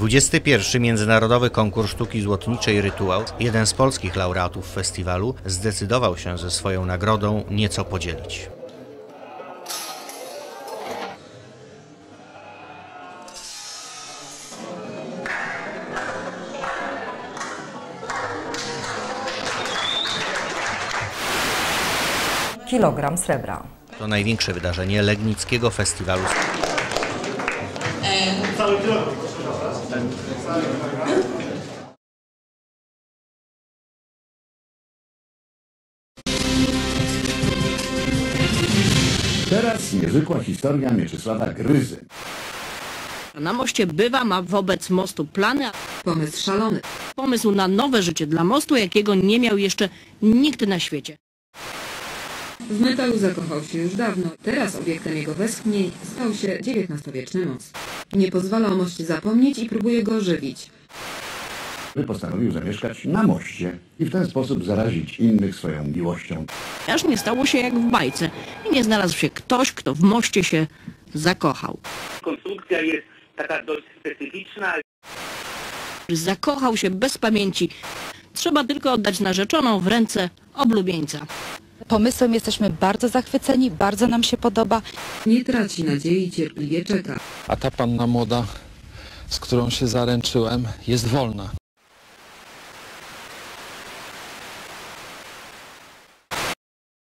21. Międzynarodowy Konkurs Sztuki Złotniczej Rytuał, jeden z polskich laureatów festiwalu, zdecydował się ze swoją nagrodą nieco podzielić. kilogram srebra. To największe wydarzenie Legnickiego Festiwalu Teraz niezwykła historia Mieczysława Gryzy. Na moście bywa, ma wobec mostu plany, Pomysł szalony. pomysł na nowe życie dla mostu, jakiego nie miał jeszcze nikt na świecie. W metalu zakochał się już dawno. Teraz obiektem jego westchnień stał się XIX-wieczny most. Nie pozwala o moście zapomnieć i próbuje go ożywić. Postanowił zamieszkać na moście i w ten sposób zarazić innych swoją miłością. Aż nie stało się jak w bajce i nie znalazł się ktoś, kto w moście się zakochał. konstrukcja jest taka dość specyficzna. Zakochał się bez pamięci. Trzeba tylko oddać narzeczoną w ręce oblubieńca. Pomysłem jesteśmy bardzo zachwyceni, bardzo nam się podoba. Nie traci nadziei i cierpliwie czeka. A ta panna młoda, z którą się zaręczyłem, jest wolna.